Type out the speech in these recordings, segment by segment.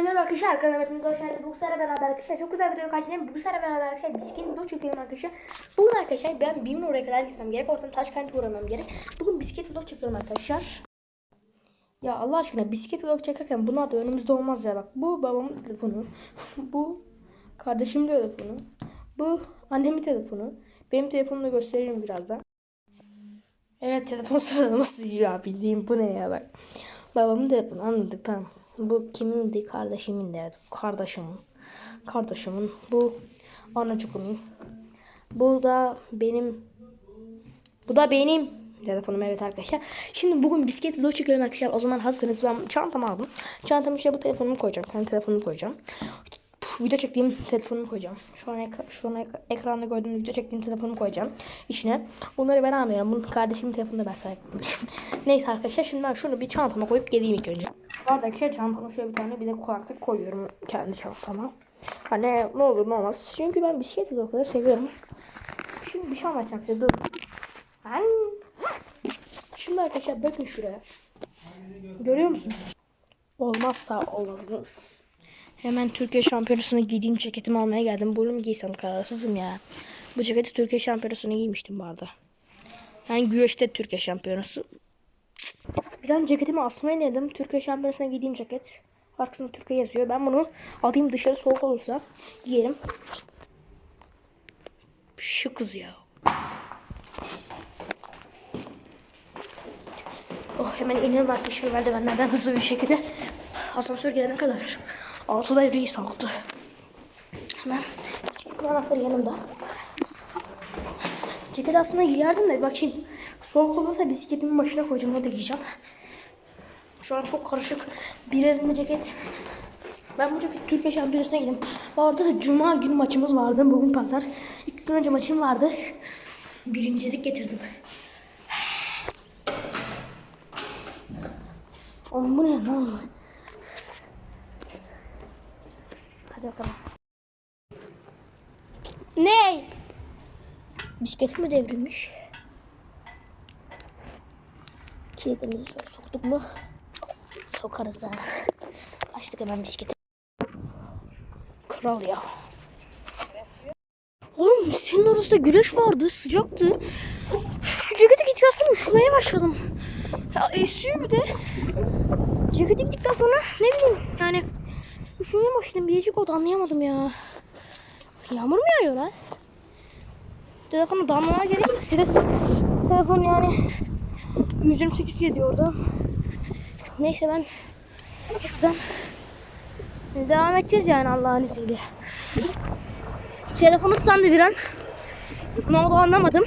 Hepinize merhaba arkadaşlar. Arkadaşlar hepinize hoş geldiniz. Bu sefer beraber arkadaşlar çok güzel video kaçırdım. Bu sefer beraber arkadaşlar bisiklet video çekiyorum arkadaşlar. Bugün arkadaşlar ben BİM'in oraya kadar gitmem gerek. Oradan Taşkent'e uğramam gerek. Bugün bisiklet vlog çekiyorum arkadaşlar. Ya Allah aşkına bisiklet vlog çekerken bunlar da önümüzde olmaz ya bak. Bu babamın telefonu. bu kardeşimin telefonu. Bu annemin telefonu. Benim telefonumu da gösteririm birazdan. Evet telefon sıralaması ya bildiğim bu ne ya bak. Babamın telefonu anladık tamam. Bu kimindi? Kardeşimin de. Kardeşimin. Kardeşimin. Bu anacıkımın. Bu da benim. Bu da benim telefonum evet arkadaşlar. Şimdi bugün bisiklet vlog çekiyorum arkadaşlar. O zaman hazırsanız ben çantamı aldım. Çantamı işte bu telefonumu koyacağım. Kendi telefonumu koyacağım. Video çektiğim telefonumu koyacağım. Şu an, ekra şu an ek- ekranda gördüğünüz video çektiğim telefonumu koyacağım içine. Bunları ben almıyorum. Bunun kardeşimin telefonunu ben sahip Neyse arkadaşlar şimdi ben şunu bir çantama koyup geleyim ilk önce. Bu arada çantama şöyle bir tane bir de kulaklık koyuyorum kendi çantama. Hani ne olur ne olmaz. Çünkü ben bisikleti de o kadar seviyorum. Şimdi bir şey anlatacağım size dur. Ben... Şimdi arkadaşlar bakın şuraya. Görüyor musunuz? Olmazsa olmazınız. Hemen Türkiye Şampiyonası'na giydiğim ceketimi almaya geldim. Bunu mu giysem kararsızım ya. Bu ceketi Türkiye Şampiyonası'na giymiştim bu arada. Yani güreşte Türkiye Şampiyonası. Bir an ceketimi asmaya denedim. Türkiye Şampiyonası'na giydiğim ceket. Arkasında Türkiye yazıyor. Ben bunu alayım dışarı soğuk olursa giyerim. Şu kız ya. Oh hemen iniyorum arkadaşlar merdivenlerden hızlı bir şekilde. Asansör gelene kadar. Altıda reis aldı. Hemen bisikletin anahtarı yanımda. Ceket aslında giyerdim de bakayım. Soğuk olmasa bisikletimin başına koyacağım. Ne de giyeceğim. Şu an çok karışık. Bir elimde ceket. Ben bu ceket Türkiye Şampiyonası'na gittim. Bu arada da Cuma günü maçımız vardı. Bugün pazar. İki gün önce maçım vardı. Birincilik getirdim. Oğlum bu ne lan? Hadi bakalım. Ne? Bisikletim mi devrilmiş? Kilitimizi şöyle soktuk mu? Sokarız ha. Açtık hemen bisikleti. Kral ya. Oğlum senin orası güneş vardı, sıcaktı. Şu ceketi gittikten sonra üşümeye başladım. Ya esiyor bir de. Ceketi gittikten sonra ne bileyim yani üşümeye başladım. Biricik oldu anlayamadım ya. Yağmur mu yağıyor lan? Telefonu damlama gerek yok. Ses telefon yani 128 gidiyor orada. Neyse ben şuradan devam edeceğiz yani Allah'ın izniyle. Telefonu sandı bir an. Ne oldu anlamadım.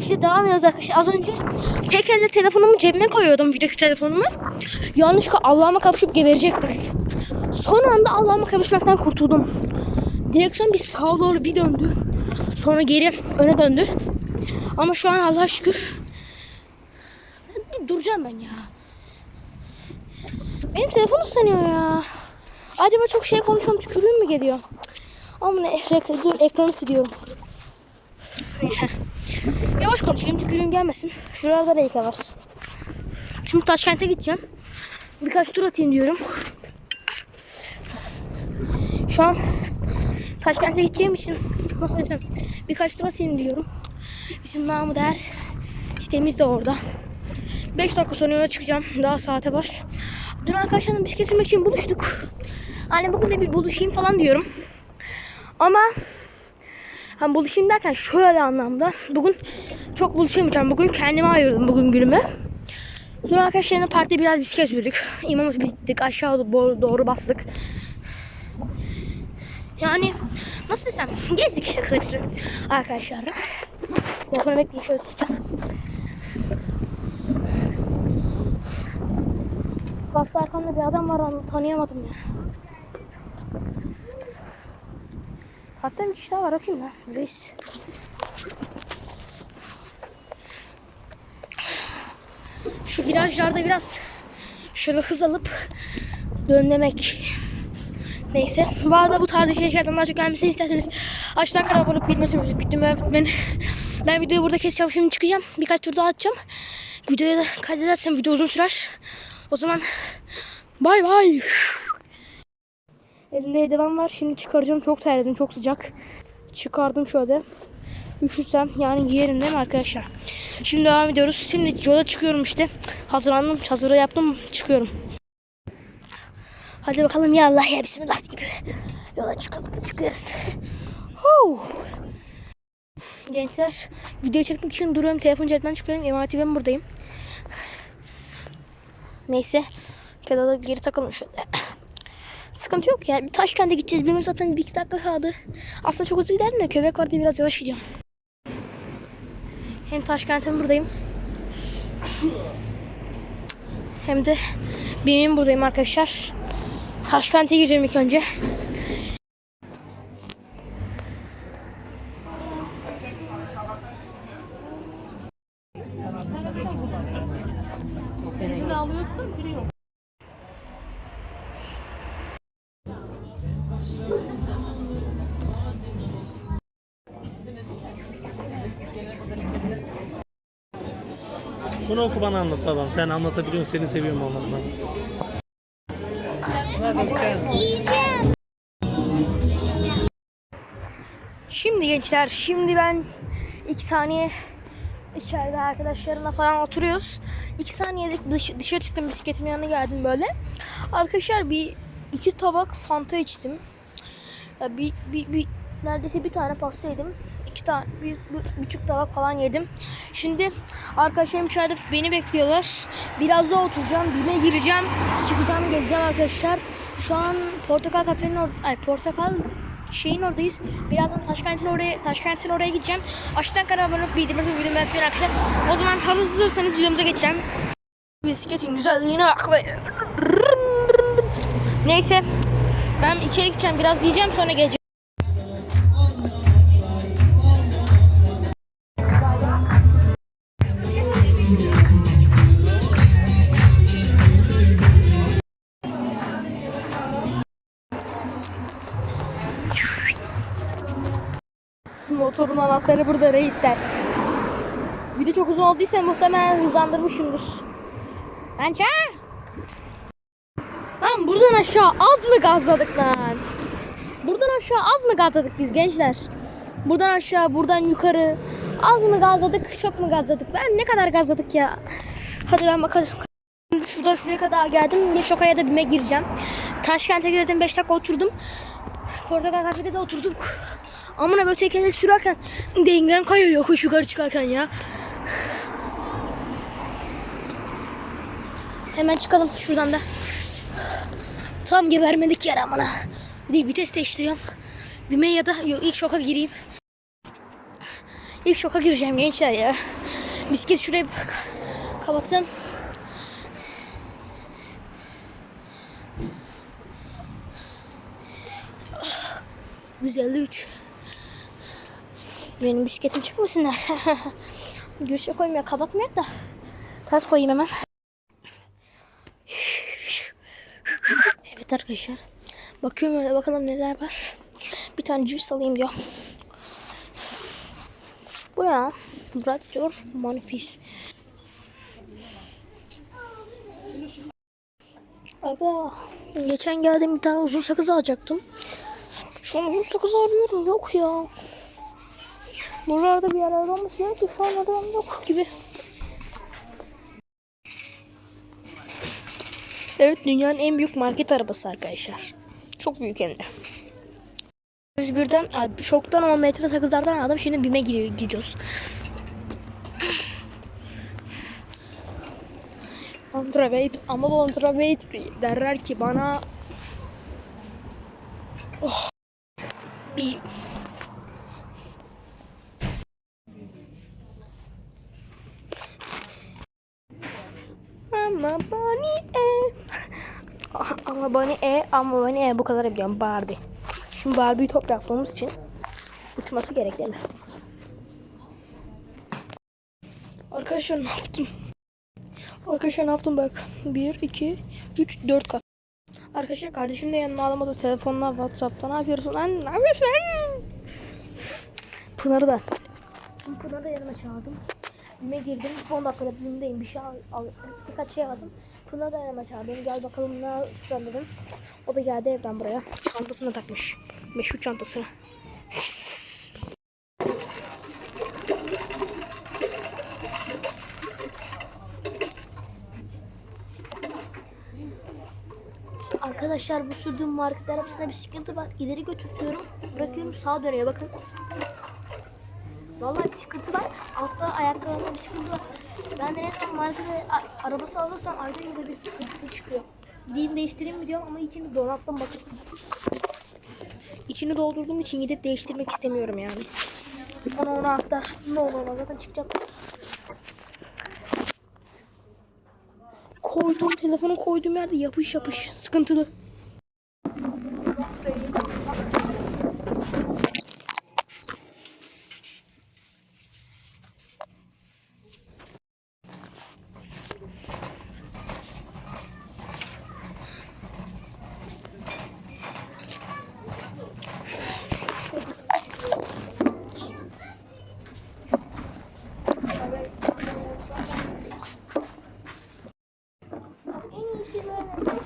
İşte devam ediyoruz arkadaşlar. Az önce tek elde telefonumu cebime koyuyordum videodaki telefonumu. Yanlışlıkla Allah'ıma kapışıp geberecektim. Son anda Allah'ıma kapışmaktan kurtuldum. Direksiyon bir sağa doğru bir döndü. Sonra geri öne döndü. Ama şu an Allah'a şükür duracağım ben ya. Benim telefon ıslanıyor ya. Acaba çok şey konuşuyorum tükürüğüm mü geliyor? Ama ne dur ekranı siliyorum. Yavaş konuşayım tükürüğüm gelmesin. Şuralarda da var. Şimdi Taşkent'e gideceğim. Birkaç tur atayım diyorum. Şu an Taşkent'e gideceğim için nasıl desem birkaç tur atayım diyorum. Bizim namı değer sitemiz de orada. 5 dakika sonra yola çıkacağım. Daha saate var. Dün arkadaşlarımla bisiklet sürmek için buluştuk. Hani bugün de bir buluşayım falan diyorum. Ama hani buluşayım derken şöyle anlamda. Bugün çok buluşamayacağım. Bugün kendime ayırdım bugün günümü. Dün arkadaşlarımla parkta biraz bisiklet sürdük. İmamız bittik. Aşağı doğru, doğru bastık. Yani nasıl desem gezdik işte kısacası arkadaşlarla. Telefonu bekleyin şöyle tutacağım. Karşı arkamda bir adam var onu tanıyamadım ya. Hatta bir kişi daha var bakayım lan. Reis. Şu virajlarda biraz şöyle hız alıp dönlemek. Neyse. Bu arada bu tarz içeriklerden daha çok gelmesini isterseniz aşağıdan abone olup bilmesini bittim ben, ben, videoyu burada keseceğim şimdi çıkacağım. Birkaç tur daha atacağım. Videoyu da kaydedersem video uzun sürer. O zaman bay bay. Elimde eldiven var. Şimdi çıkaracağım. Çok terledim. Çok sıcak. Çıkardım şöyle. Üşürsem yani giyerim değil mi arkadaşlar? Şimdi devam ediyoruz. Şimdi yola çıkıyorum işte. Hazırlandım. Hazırı yaptım. Çıkıyorum. Hadi bakalım ya Allah ya Bismillah gibi. Yola çıkalım. Çıkıyoruz. Huu. Gençler video çekmek için duruyorum. Telefon cebimden çıkıyorum. Emaneti ben buradayım. Neyse. Pedala geri takalım şöyle. Sıkıntı yok ya. Bir Taşkent'e gideceğiz. Benim zaten bir iki dakika kaldı. Aslında çok hızlı giderim de köpek var diye biraz yavaş gidiyorum. Hem Taşkent'in buradayım. Hem de BİM'in buradayım arkadaşlar. Taşkent'e gireceğim ilk önce. Bunu oku bana anlat babam. Sen anlatabiliyorsun. Seni seviyorum et. Şimdi gençler, şimdi ben iki saniye içeride arkadaşlarımla falan oturuyoruz. İki saniyelik dış, dışarı çıktım bisikletimin yanına geldim böyle. Arkadaşlar bir iki tabak fanta içtim. Ya bir, bir, bir neredeyse bir tane pasta yedim. İki tane bir, bir buçuk tabak falan yedim. Şimdi arkadaşlarım içeride beni bekliyorlar. Biraz daha oturacağım, bime gireceğim, çıkacağım, gezeceğim arkadaşlar. Şu an Portakal kafenin or ay Portakal şeyin oradayız. Birazdan Taşkent'in oraya Taşkent'in oraya gideceğim. Aşağıdan kanala abone olup bildirim açıp videomu yapmayı arkadaşlar. O zaman hazırsanız videomuza geçeceğim. Bisikletin güzelliğine bak be. Neyse. Ben içeri gideceğim. Biraz yiyeceğim sonra geleceğim. Motorun anahtarı burada reisler. Video çok uzun olduysa muhtemelen hızlandırmışımdır. Bence. Lan buradan aşağı az mı gazladık lan? Buradan aşağı az mı gazladık biz gençler? Buradan aşağı, buradan yukarı. Az mı gazladık, çok mu gazladık? Ben ne kadar gazladık ya? Hadi ben bakalım. Şuradan şuraya kadar geldim. Ya şoka ya da bime gireceğim. Taşkent'e girdim 5 dakika oturdum. Portakal kafede de oturduk. Amına böyle tekerle sürerken dengem kayıyor yokuş yukarı çıkarken ya. Hemen çıkalım şuradan da. Tam gebermedik yer amına. Bir vites değiştiriyorum. Bime ya da ilk şoka gireyim. İlk şoka gireceğim gençler ya. Bisiklet şuraya ka- kapatayım. Ah, 153. Benim bisikletim çıkmasınlar. Gürse koyayım ya kapatmayak da. Ters koyayım hemen. Evet arkadaşlar. Bakıyorum öyle bakalım neler var. Bir tane cips alayım diyor. Bu ya. Raptor Manifis. Aga geçen geldim bir tane uzun sakız alacaktım. Şu an uzun sakız arıyorum yok ya. Buralarda bir yerlerde olması gerek ki şu an adam yok gibi. Evet dünyanın en büyük market arabası arkadaşlar. Çok büyük hem de. Biz birden abi, şoktan ama metre sakızlardan aldım. Şimdi bime giriyor, gidiyoruz. Antravate ama antravate derler ki bana oh. Ama bani e, ama bani e bu kadar biliyorum Barbie. Şimdi Barbie'yi topraklamamız için uçması gerekli. Arkadaşlar ne yaptım? Arkadaşlar ne yaptım bak. 1, 2, 3, 4 kat. Arkadaşlar kardeşim de yanıma alamadı. Telefonla, Whatsapp'ta ne yapıyorsun lan? Ne yapıyorsun? Pınar'ı da. Pınar'ı da yanıma çağırdım. Bime girdim. 10 dakikada bimdeyim. Bir şey al, al birkaç şey aldım. Pınar da yanıma çağırdım. Gel bakalım ne yapacağım. O da geldi evden buraya. Çantasını takmış. Meşhur çantasını. Arkadaşlar bu sürdüğüm marketler arasında bir sıkıntı var. İleri götürtüyorum. Bırakıyorum sağa dönüyor bakın. Vallahi bir sıkıntı var. Altta ayaklarında bir sıkıntı var. Ben de ne zaman markete arabası alırsam ayda yılda bir sıkıntı çıkıyor. Gideyim değiştireyim mi diyorum ama içini donattım bakın. İçini doldurduğum için gidip değiştirmek istemiyorum yani. Onu ona aktar. Ne olur ona zaten çıkacağım. Koyduğum telefonu koyduğum yerde yapış yapış sıkıntılı. En iyisi böyle.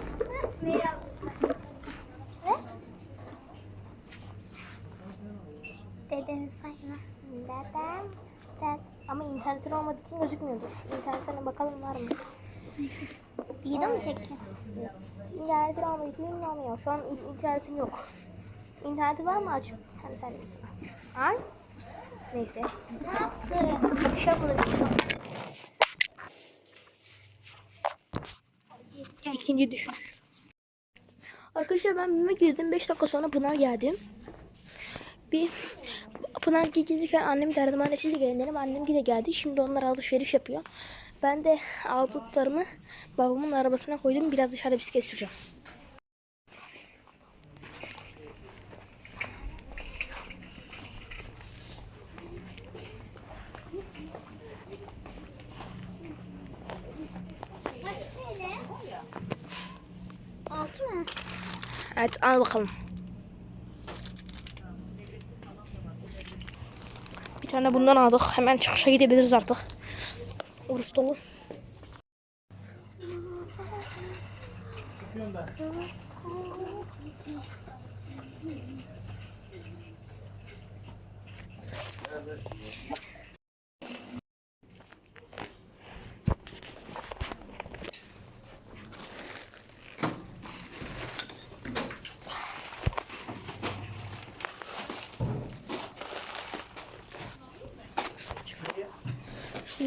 Ne yaptın Ne? Dedemin sayma. Dedem. Ded. Ama internetin olmadığı için gözükmüyordur. İnternetten bakalım var mı? Video mu çekiyor? İnternetin olmadığı için ya. Şu an in- internetim yok. İnterneti var mı aç? Hani sen misin? Ay. Neyse. Ne? Bir şey yapmadım. İkinci düşüş. Arkadaşlar ben BİM'e girdim. 5 dakika sonra Pınar geldim. Bir Pınar gelirken annem de aradım. Annesi de gelin dedim. Annem de geldi. Şimdi onlar alışveriş yapıyor. Ben de aldıklarımı babamın arabasına koydum. Biraz dışarıda bisiklet süreceğim. Altı mı? Evet al bakalım. Bir tane bundan aldık. Hemen çıkışa gidebiliriz artık. Urus dolu.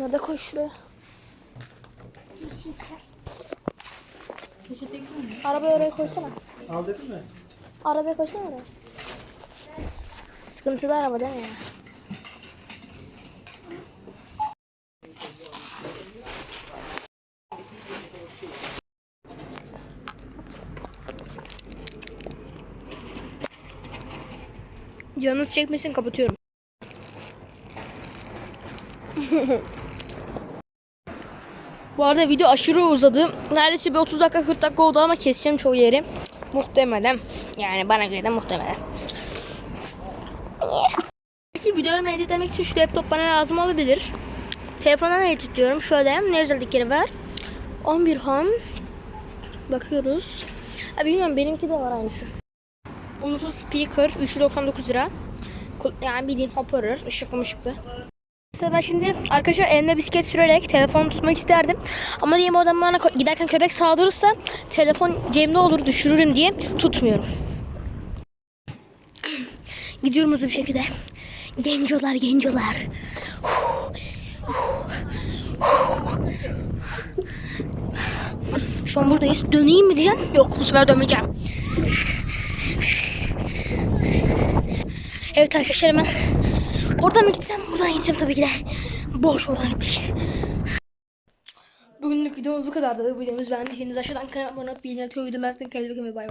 Şunları da koy şuraya. Arabayı oraya koysana. Al dedin mi? Arabaya koysana oraya. Sıkıntılı araba değil mi ya? Canınız çekmesin kapatıyorum. Bu arada video aşırı uzadı. Neredeyse bir 30 dakika 40 dakika oldu ama keseceğim çoğu yeri. Muhtemelen. Yani bana göre de muhtemelen. Peki videoyu editlemek için şu laptop bana lazım olabilir. Telefondan edit diyorum. Şöyle ne özellikleri var? 11 home. Bakıyoruz. Ha, bilmiyorum benimki de var aynısı. Bluetooth speaker 399 lira. Yani bildiğin hoparlör ışıklı mışıklı. Mesela ben şimdi arkadaşlar elimde bisiklet sürerek telefonu tutmak isterdim. Ama diyelim o adam bana ko- giderken köpek saldırırsa telefon cebimde olur düşürürüm diye tutmuyorum. Gidiyorum hızlı bir şekilde. Gencolar gencolar. Şu an buradayız. Döneyim mi diyeceğim? Yok bu sefer dönmeyeceğim. Evet arkadaşlar hemen oradan mı gitsem buradan gideceğim tabii ki de. Boş oradan gitmek. Bugünlük videomuz bu kadardı. Videomuz beğendiyseniz aşağıdan kanalıma abone olup koymayı unutmayın. Kendinize iyi bakın ve bay bay.